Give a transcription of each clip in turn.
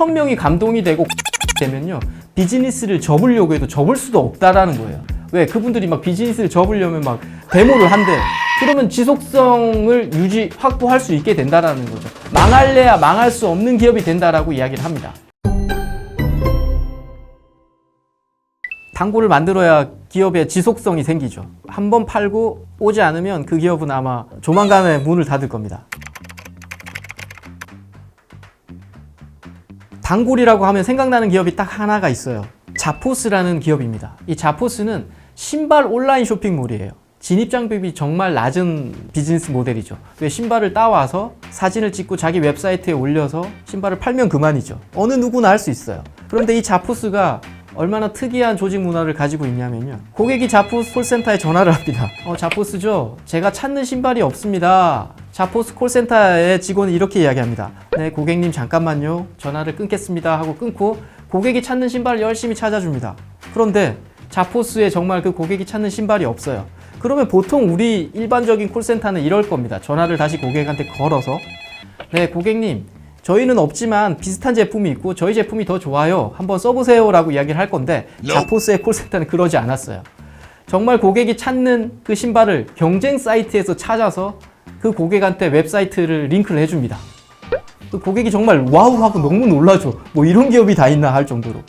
천명이 감동이 되고 되면요 비즈니스를 접으려고 해도 접을 수도 없다라는 거예요. 왜 그분들이 막 비즈니스를 접으려면 막 데모를 한대. 그러면 지속성을 유지 확보할 수 있게 된다라는 거죠. 망할래야 망할 수 없는 기업이 된다라고 이야기를 합니다. 단골을 만들어야 기업의 지속성이 생기죠. 한 번 팔고 오지 않으면 그 기업은 아마 조만간에 문을 닫을 겁니다. 단골이라고 하면 생각나는 기업이 딱 하나가 있어요. 자포스라는 기업입니다. 이 자포스는 신발 온라인 쇼핑몰이에요. 진입장벽이 정말 낮은 비즈니스 모델이죠. 왜 신발을 따와서 사진을 찍고 자기 웹사이트에 올려서 신발을 팔면 그만이죠. 어느 누구나 할 수 있어요. 그런데 이 자포스가 얼마나 특이한 조직 문화를 가지고 있냐면요. 고객이 자포스 콜센터에 전화를 합니다. 어, 자포스죠? 제가 찾는 신발이 없습니다. 자포스 콜센터의 직원이 이렇게 이야기합니다. 네, 고객님 잠깐만요. 전화를 끊겠습니다. 하고 끊고 고객이 찾는 신발을 열심히 찾아줍니다. 그런데 자포스에 정말 그 고객이 찾는 신발이 없어요. 그러면 보통 우리 일반적인 콜센터는 이럴 겁니다. 전화를 다시 고객한테 걸어서 네, 고객님. 저희는 없지만 비슷한 제품이 있고 저희 제품이 더 좋아요. 한번 써보세요. 라고 이야기를 할 건데 자포스의 콜센터는 그러지 않았어요. 정말 고객이 찾는 그 신발을 경쟁 사이트에서 찾아서 그 고객한테 웹사이트를 링크를 해줍니다. 그 고객이 정말 와우 하고 너무 놀라죠. 뭐 이런 기업이 다 있나 할 정도로.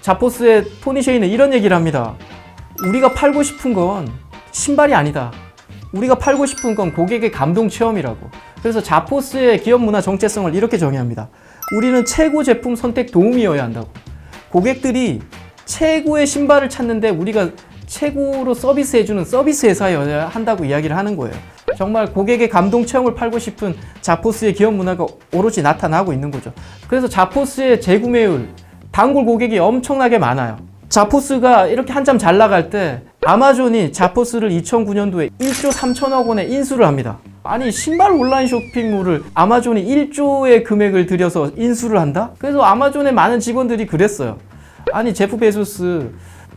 자포스의 토니 쉐이는 이런 얘기를 합니다. 우리가 팔고 싶은 건 신발이 아니다. 우리가 팔고 싶은 건 고객의 감동 체험이라고. 그래서 자포스의 기업 문화 정체성을 이렇게 정의합니다. 우리는 최고 제품 선택 도움이어야 한다고. 고객들이 최고의 신발을 찾는데 우리가 최고로 서비스해주는 서비스 회사여야 한다고 이야기를 하는 거예요. 정말 고객의 감동 체험을 팔고 싶은 자포스의 기업 문화가 오롯이 나타나고 있는 거죠. 그래서 자포스의 재구매율, 단골 고객이 엄청나게 많아요. 자포스가 이렇게 한참 잘 나갈 때 아마존이 자포스를 2009년도에 1조 3천억 원에 인수를 합니다. 아니 신발 온라인 쇼핑몰을 아마존이 1조의 금액을 들여서 인수를 한다? 그래서 아마존의 많은 직원들이 그랬어요. 아니 제프 베조스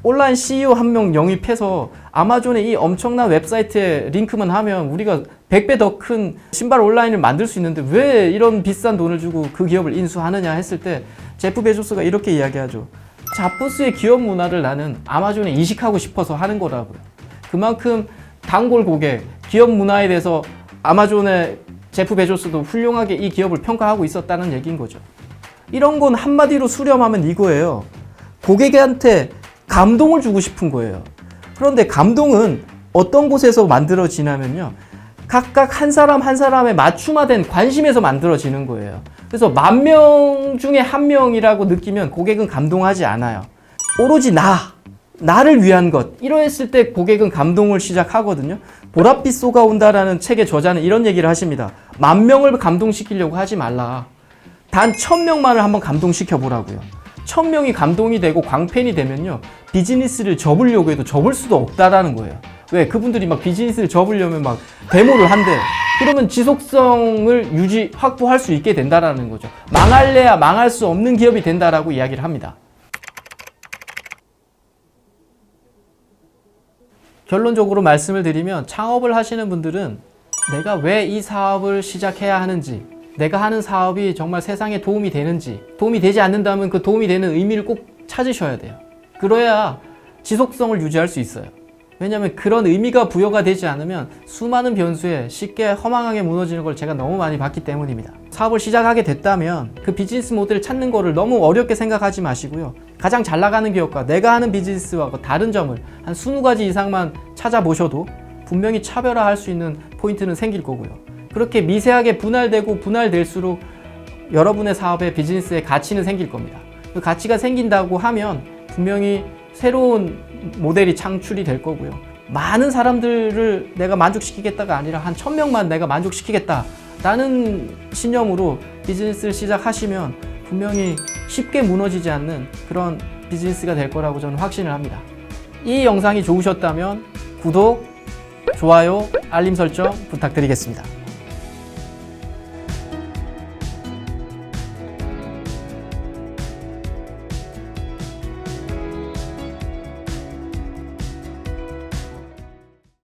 온라인 CEO 한 명 영입해서 아마존의 이 엄청난 웹사이트에 링크만 하면 우리가 100배 더 큰 신발 온라인을 만들 수 있는데 왜 이런 비싼 돈을 주고 그 기업을 인수하느냐 했을 때 제프 베조스가 이렇게 이야기하죠. 자포스의 기업 문화를 나는 아마존에 이식하고 싶어서 하는 거라고요. 그만큼 단골 고객, 기업 문화에 대해서 아마존의 제프 베조스도 훌륭하게 이 기업을 평가하고 있었다는 얘기인 거죠. 이런 건 한마디로 수렴하면 이거예요. 고객한테 감동을 주고 싶은 거예요. 그런데 감동은 어떤 곳에서 만들어지냐면요. 각각 한 사람 한 사람의 맞춤화된 관심에서 만들어지는 거예요. 그래서 만 명 중에 한 명이라고 느끼면 고객은 감동하지 않아요. 오로지 나, 나를 위한 것. 이러했을 때 고객은 감동을 시작하거든요. 보랏빛 쏘가온다라는 책의 저자는 이런 얘기를 하십니다. 만 명을 감동시키려고 하지 말라. 단 천 명만을 한번 감동시켜 보라고요. 천 명이 감동이 되고 광팬이 되면요. 비즈니스를 접으려고 해도 접을 수도 없다라는 거예요. 왜? 그분들이 막 비즈니스를 접으려면 막 데모를 한대. 그러면 지속성을 유지, 확보할 수 있게 된다라는 거죠. 망할래야 망할 수 없는 기업이 된다라고 이야기를 합니다. 결론적으로 말씀을 드리면 창업을 하시는 분들은 내가 왜 이 사업을 시작해야 하는지, 내가 하는 사업이 정말 세상에 도움이 되는지, 도움이 되지 않는다면 그 도움이 되는 의미를 꼭 찾으셔야 돼요. 그래야 지속성을 유지할 수 있어요. 왜냐하면 그런 의미가 부여가 되지 않으면 수많은 변수에 쉽게 허망하게 무너지는 걸 제가 너무 많이 봤기 때문입니다. 사업을 시작하게 됐다면 그 비즈니스 모델을 찾는 거를 너무 어렵게 생각하지 마시고요. 가장 잘 나가는 기업과 내가 하는 비즈니스와 그 다른 점을 한 20가지 이상만 찾아보셔도 분명히 차별화할 수 있는 포인트는 생길 거고요. 그렇게 미세하게 분할되고 분할될수록 여러분의 사업의 비즈니스의 가치는 생길 겁니다. 그 가치가 생긴다고 하면 분명히 새로운 모델이 창출이 될 거고요. 많은 사람들을 내가 만족시키겠다가 아니라 한 천명만 내가 만족시키겠다라는 신념으로 비즈니스를 시작하시면 분명히 쉽게 무너지지 않는 그런 비즈니스가 될 거라고 저는 확신을 합니다. 이 영상이 좋으셨다면 구독, 좋아요, 알림 설정 부탁드리겠습니다.